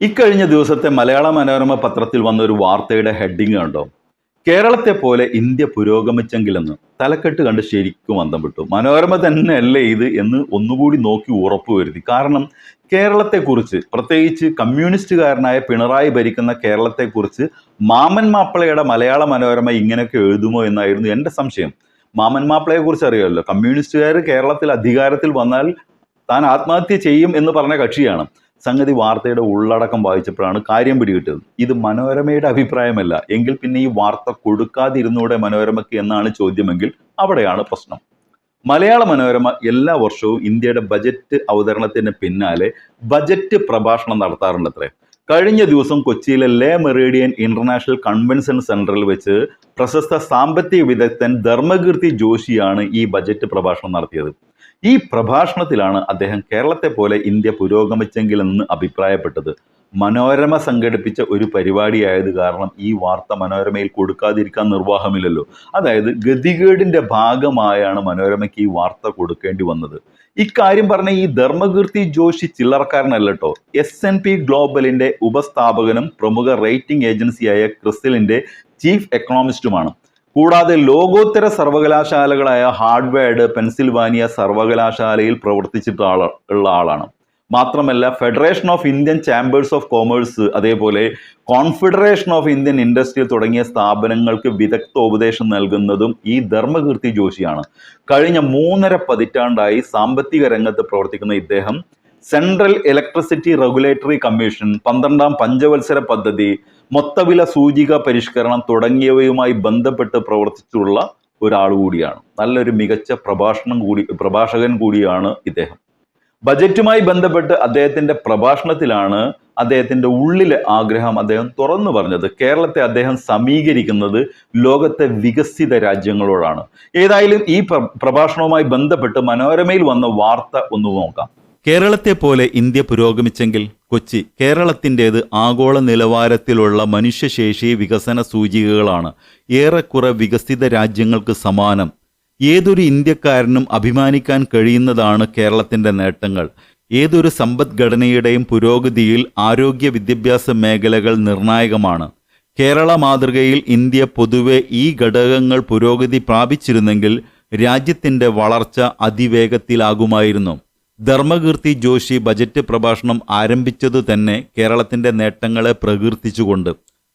ഇക്കഴിഞ്ഞ ദിവസത്തെ മലയാള മനോരമ പത്രത്തിൽ വന്ന ഒരു വാർത്തയുടെ ഹെഡിങ് കണ്ടോ? കേരളത്തെ പോലെ ഇന്ത്യ പുരോഗമിച്ചെങ്കിലെന്ന് തലക്കെട്ട് കണ്ട് ശരിക്കും അന്തം വിട്ടു. മനോരമ തന്നെയല്ലേ ഇത് എന്ന് ഒന്നുകൂടി നോക്കി ഉറപ്പുവരുത്തി കാരണം കേരളത്തെക്കുറിച്ച് പ്രത്യേകിച്ച് കമ്മ്യൂണിസ്റ്റുകാരനായ പിണറായി ഭരിക്കുന്ന കേരളത്തെക്കുറിച്ച് മാമൻ മാപ്പിളയുടെ മലയാള മനോരമ ഇങ്ങനെയൊക്കെ എഴുതുമോ എന്നായിരുന്നു എന്റെ സംശയം. മാമൻ മാപ്പിളയെ കുറിച്ച് അറിയാമല്ലോ. കമ്മ്യൂണിസ്റ്റുകാർ കേരളത്തിൽ അധികാരത്തിൽ വന്നാൽ താൻ ആത്മഹത്യ ചെയ്യും എന്ന് പറഞ്ഞ കക്ഷിയാണ്. സംഗതി വാർത്തയുടെ ഉള്ളടക്കം വായിച്ചപ്പോഴാണ് കാര്യം പിടികിട്ടത് ഇത് മനോരമയുടെ അഭിപ്രായമല്ല. എങ്കിൽ പിന്നെ ഈ വാർത്ത കൊടുക്കാതിരുന്നൂടെ മനോരമയ്ക്ക് എന്നാണ് ചോദ്യമെങ്കിൽ അവിടെയാണ് പ്രശ്നം. മലയാള മനോരമ എല്ലാ വർഷവും ഇന്ത്യയുടെ ബജറ്റ് അവതരണത്തിന് പിന്നാലെ ബജറ്റ് പ്രഭാഷണം നടത്താറുണ്ട് അത്രേ കഴിഞ്ഞ ദിവസം കൊച്ചിയിലെ ലേ മെറീഡിയൻ ഇന്റർനാഷണൽ കൺവെൻഷൻ സെന്ററിൽ വെച്ച് പ്രശസ്ത സാമ്പത്തിക വിദഗ്ധൻ ധർമ്മകീർത്തി ജോഷിയാണ് ഈ ബജറ്റ് പ്രഭാഷണം നടത്തിയത്. ഈ പ്രഭാഷണത്തിലാണ് അദ്ദേഹം കേരളത്തെ പോലെ ഇന്ത്യ പുരോഗമിച്ചെങ്കിലെന്ന് അഭിപ്രായപ്പെട്ടത്. മനോരമ സംഘടിപ്പിച്ച ഒരു പരിപാടിയായത് കാരണം ഈ വാർത്ത മനോരമയിൽ കൊടുക്കാതിരിക്കാൻ നിർവാഹമില്ലല്ലോ. അതായത് ഗതികേടിന്റെ ഭാഗമായാണ് മനോരമയ്ക്ക് ഈ വാർത്ത കൊടുക്കേണ്ടി വന്നത്. ഇക്കാര്യം പറഞ്ഞ ഈ ധർമ്മകീർത്തി ജോഷി ചില്ലറക്കാരനല്ലോ എസ് എൻ പി ഗ്ലോബലിന്റെ ഉപസ്ഥാപകനും പ്രമുഖ റേറ്റിംഗ് ഏജൻസിയായ ക്രിസ്റ്റലിന്റെ ചീഫ് എക്കണോമിസ്റ്റുമാണ്. കൂടാതെ ലോകോത്തര സർവകലാശാലകളായ ഹാർഡ്വേർഡ് പെൻസിൽവാനിയ സർവകലാശാലയിൽ പ്രവർത്തിച്ചിട്ട് ആൾ ഉള്ള ആളാണ്. മാത്രമല്ല federation of Indian chambers of commerce അതേപോലെ കോൺഫെഡറേഷൻ ഓഫ് ഇന്ത്യൻ ഇൻഡസ്ട്രി തുടങ്ങിയ സ്ഥാപനങ്ങൾക്ക് വിദഗ്ധ ഉപദേശം നൽകുന്നതും ഈ ധർമ്മകീർത്തി ജോഷിയാണ്. കഴിഞ്ഞ മൂന്നര പതിറ്റാണ്ടായി സാമ്പത്തിക രംഗത്ത് പ്രവർത്തിക്കുന്ന ഇദ്ദേഹം സെൻട്രൽ ഇലക്ട്രിസിറ്റി റെഗുലേറ്ററി കമ്മീഷൻ പന്ത്രണ്ടാം പഞ്ചവത്സര പദ്ധതി മൊത്തവില സൂചിക പരിഷ്കരണം തുടങ്ങിയവയുമായി ബന്ധപ്പെട്ട് പ്രവർത്തിച്ചുള്ള ഒരാൾ കൂടിയാണ്. നല്ലൊരു മികച്ച പ്രഭാഷണം കൂടി പ്രഭാഷകൻ കൂടിയാണ് ഇദ്ദേഹം. ബജറ്റുമായി ബന്ധപ്പെട്ട് അദ്ദേഹത്തിന്റെ പ്രഭാഷണത്തിലാണ് അദ്ദേഹത്തിന്റെ ഉള്ളിലെ ആഗ്രഹം അദ്ദേഹം തുറന്നു പറഞ്ഞത്. കേരളത്തെ അദ്ദേഹം സമീകരിക്കുന്നത് ലോകത്തെ വികസിത രാജ്യങ്ങളോടാണ്. ഏതായാലും ഈ പ്ര- പ്രഭാഷണവുമായി ബന്ധപ്പെട്ട് മനോരമയിൽ വന്ന വാർത്ത ഒന്ന് നോക്കാം. കേരളത്തെ പോലെ ഇന്ത്യ പുരോഗമിച്ചെങ്കിൽ കൊച്ചി. കേരളത്തിന്റേത് ആഗോള നിലവാരത്തിലുള്ള മനുഷ്യശേഷി വികസന സൂചികകളാണ്. ഏറെക്കുറെ വികസിത രാജ്യങ്ങൾക്ക് സമാനം. ഏതൊരു ഇന്ത്യക്കാരനും അഭിമാനിക്കാൻ കഴിയുന്നതാണ് കേരളത്തിന്റെ നേട്ടങ്ങൾ. ഏതൊരു സമ്പദ്ഘടനയുടെയും പുരോഗതിയിൽ ആരോഗ്യ വിദ്യാഭ്യാസ മേഖലകൾ നിർണായകമാണ്. കേരള മാതൃകയിൽ ഇന്ത്യ പൊതുവെ ഈ ഘടകങ്ങൾ പുരോഗതി പ്രാപിച്ചിരുന്നെങ്കിൽ രാജ്യത്തിന്റെ വളർച്ച അതിവേഗത്തിലാകുമായിരുന്നു. ധർമ്മകീർത്തി ജോഷി ബജറ്റ് പ്രഭാഷണം ആരംഭിച്ചതു തന്നെ കേരളത്തിന്റെ നേട്ടങ്ങളെ പ്രകീർത്തിച്ചുകൊണ്ട്.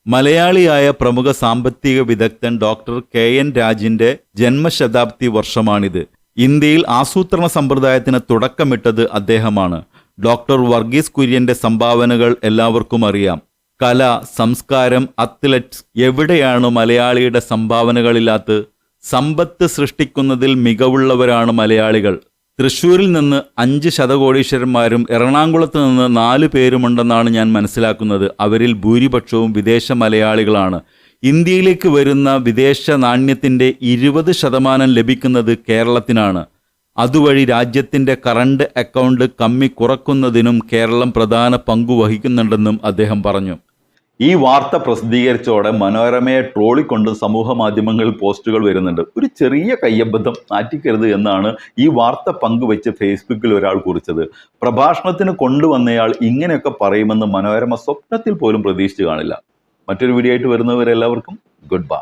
മലയാളിയായ പ്രമുഖ സാമ്പത്തിക വിദഗ്ധൻ ഡോക്ടർ കെ എൻ രാജിന്റെ ജന്മശതാബ്ദി വർഷമാണിത്. ഇന്ത്യയിൽ ആസൂത്രണ സമ്പ്രദായത്തിന് തുടക്കമിട്ടത് അദ്ദേഹമാണ്. ഡോക്ടർ വർഗീസ് കുര്യന്റെ സംഭാവനകൾ എല്ലാവർക്കും അറിയാം. കല സംസ്കാരം അത്ലറ്റ്സ് എവിടെയാണ് മലയാളിയുടെ സംഭാവനകളില്ലാത്ത? സമ്പത്ത് സൃഷ്ടിക്കുന്നതിൽ മികവുള്ളവരാണ് മലയാളികൾ. തൃശ്ശൂരിൽ നിന്ന് അഞ്ച് ശതകോടീശ്വരന്മാരും എറണാകുളത്ത് നിന്ന് നാല് പേരുമുണ്ടെന്നാണ് ഞാൻ മനസ്സിലാക്കുന്നത്. അവരിൽ ഭൂരിപക്ഷവും വിദേശ മലയാളികളാണ്. ഇന്ത്യയിലേക്ക് വരുന്ന വിദേശ നാണ്യത്തിന്റെ ഇരുപത് ശതമാനം ലഭിക്കുന്നത് കേരളത്തിനാണ്. അതുവഴി രാജ്യത്തിന്റെ കറണ്ട് അക്കൗണ്ട് കമ്മി കുറക്കുന്നതിനും കേരളം പ്രധാന പങ്കു വഹിക്കുന്നുണ്ടെന്നും അദ്ദേഹം പറഞ്ഞു. ഈ വാർത്ത പ്രസിദ്ധീകരിച്ചോടെ മനോരമയെ ട്രോളിക്കൊണ്ട് സമൂഹ മാധ്യമങ്ങളിൽ പോസ്റ്റുകൾ വരുന്നുണ്ട്. ഒരു ചെറിയ കയ്യബദ്ധം മാറ്റിക്കരുത് എന്നാണ് ഈ വാർത്ത പങ്കുവെച്ച് ഫേസ്ബുക്കിൽ ഒരാൾ കുറിച്ചത്. പ്രഭാഷണത്തിന് കൊണ്ടുവന്നയാൾ ഇങ്ങനെയൊക്കെ പറയുമെന്ന് മനോരമ സ്വപ്നത്തിൽ പോലും പ്രതീക്ഷിച്ചു കാണില്ല. മറ്റൊരു വീഡിയോ ആയിട്ട് വരുന്നവരെല്ലാവർക്കും ഗുഡ് ബൈ.